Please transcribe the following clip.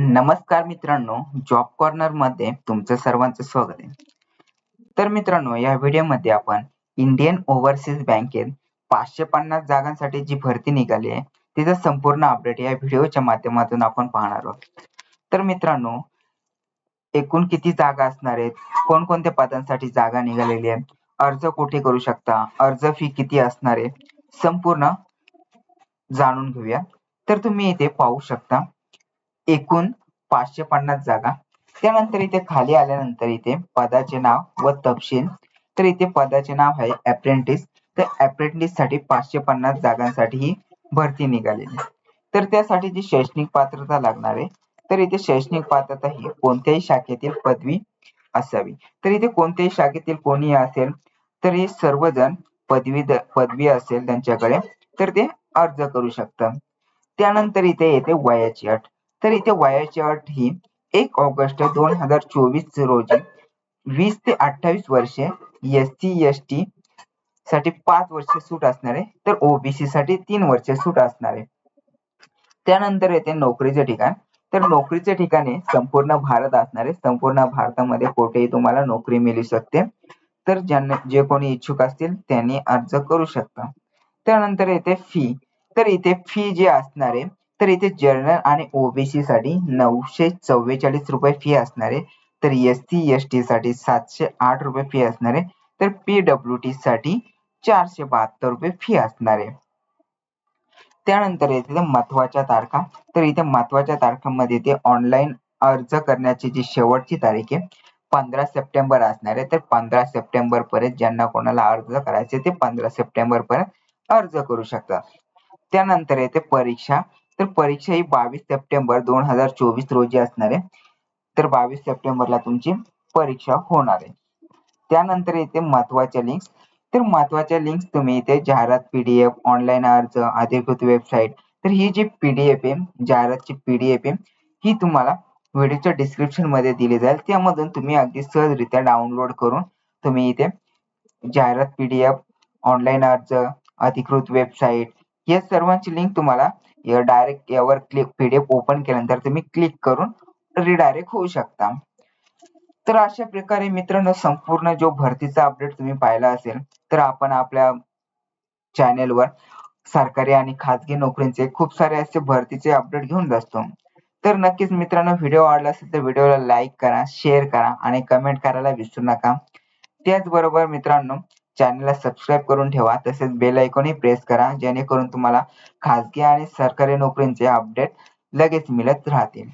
नमस्कार मित्रांनो जॉब कॉर्नरमध्ये तुमचं सर्वांचं स्वागत आहे. तर मित्रांनो या व्हिडिओमध्ये आपण इंडियन ओव्हरसीज बँकेत पाचशे पन्नास जागांसाठी जी भरती निघाली आहे तिचा संपूर्ण अपडेट या व्हिडिओच्या माध्यमातून आपण पाहणार आहोत. तर मित्रांनो एकूण किती जागा असणार आहेत? कोणकोणत्या पदांसाठी जागा निघालेली आहे अर्ज कुठे करू शकता? अर्ज फी किती असणार आहे? संपूर्ण जाणून घेऊया. तर तुम्ही इथे पाहू शकता. एकूण पाचशे पन्नास जागा. त्यानंतर इथे खाली आल्यानंतर इथे पदाचे नाव व तपशील. तर इथे पदाचे नाव आहे अप्रेंटिस तर अप्रेंटिससाठी पाचशे पन्नास जागांसाठी ही भरती निघालेली तर त्यासाठी जी शैक्षणिक पात्रता लागणार आहे तर इथे शैक्षणिक पात्रता ही कोणत्याही शाखेतील पदवी असावी. तर इथे कोणत्याही शाखेतील कोणी असेल तर हे सर्वजण पदवी पदवी असेल त्यांच्याकडे तर ते अर्ज करू शकतात. त्यानंतर इथे येते वयाची अट. तर इथे वयाची अट ही एक ऑगस्ट दोन हजार चोवीस रोजी वीस ते अठ्ठावीस वर्षे एस सी एस टी साठी पाच वर्ष सूट असणार आहे तर ओबीसी साठी तीन वर्ष सूट असणार. आहे त्यानंतर येते नोकरीचे ठिकाण. तर नोकरीचे ठिकाणी संपूर्ण भारत असणार आहे संपूर्ण भारतामध्ये कुठेही तुम्हाला नोकरी मिळू शकते. तर ज्यांना जे कोणी इच्छुक असतील त्यांनी अर्ज करू शकता. त्यानंतर येते फी तर इथे फी जी असणार आहे तर इथे जनरल आणि ओबीसी साठी नऊशे चव्वेचाळीस रुपये फी असणार आहे तर एस सी एस टी साठी सातशे आठ रुपये फी असणार आहे तर पीडब्ल्यू टी साठी चारशे बहात्तर रुपये फी असणार. आहे त्यानंतर येते महत्त्वाच्या तारखा. तर इथे महत्त्वाच्या तारखांमध्ये ते ऑनलाईन अर्ज करण्याची जी शेवटची तारीख आहे पंधरा सप्टेंबर असणार आहे तर पंधरा सप्टेंबर पर्यंत ज्यांना कोणाला अर्ज करायचे ते पंधरा सप्टेंबर पर्यंत अर्ज करू शकतात. त्यानंतर येते परीक्षा. तर परीक्षा ही बावीस सप्टेंबर दोन हजार चोवीस रोजी असणार आहे. तर बावीस सप्टेंबरला तुमची परीक्षा होणार आहे. त्यानंतर येते महत्त्वाच्या लिंक्स तर महत्त्वाच्या लिंक्स तुम्ही इथे जाहिरात पीडीएफ ऑनलाइन अर्ज अधिकृत वेबसाईट तर ही जी पीडीएफ आहे जाहिरातची पीडीएफ आहे ही तुम्हाला व्हिडिओच्या डिस्क्रिप्शनमध्ये दिली जाईल. त्यामधून तुम्ही अगदी सहजरित्या डाउनलोड करून तुम्ही इथे जाहिरात पीडीएफ ऑनलाईन अर्ज अधिकृत वेबसाईट या सर्वांची लिंक तुम्हाला डायरेक्ट यावर क्लिक पीडीएफ ओपन केल्यानंतर तुम्ही क्लिक करून रिडायरेक्ट होऊ शकता. तर अशा प्रकारे मित्रांनो संपूर्ण जो भरतीचा अपडेट तुम्ही पाहिला असेल तर आपण आपल्या चॅनेलवर सरकारी आणि खाजगी नोकरींचे खूप सारे असे भरतीचे अपडेट घेऊन असतो तर नक्कीच मित्रांनो व्हिडिओ आवडला असेल तर व्हिडिओला लाईक करा शेअर करा आणि कमेंट करायला विसरू नका. त्याचबरोबर मित्रांनो चॅनलला सबस्क्राईब करून ठेवा तसेच बेल आयकॉनही प्रेस करा जेणेकरून तुम्हाला खाजगी आणि सरकारी नोकरींचे अपडेट लगेच मिळत राहतील.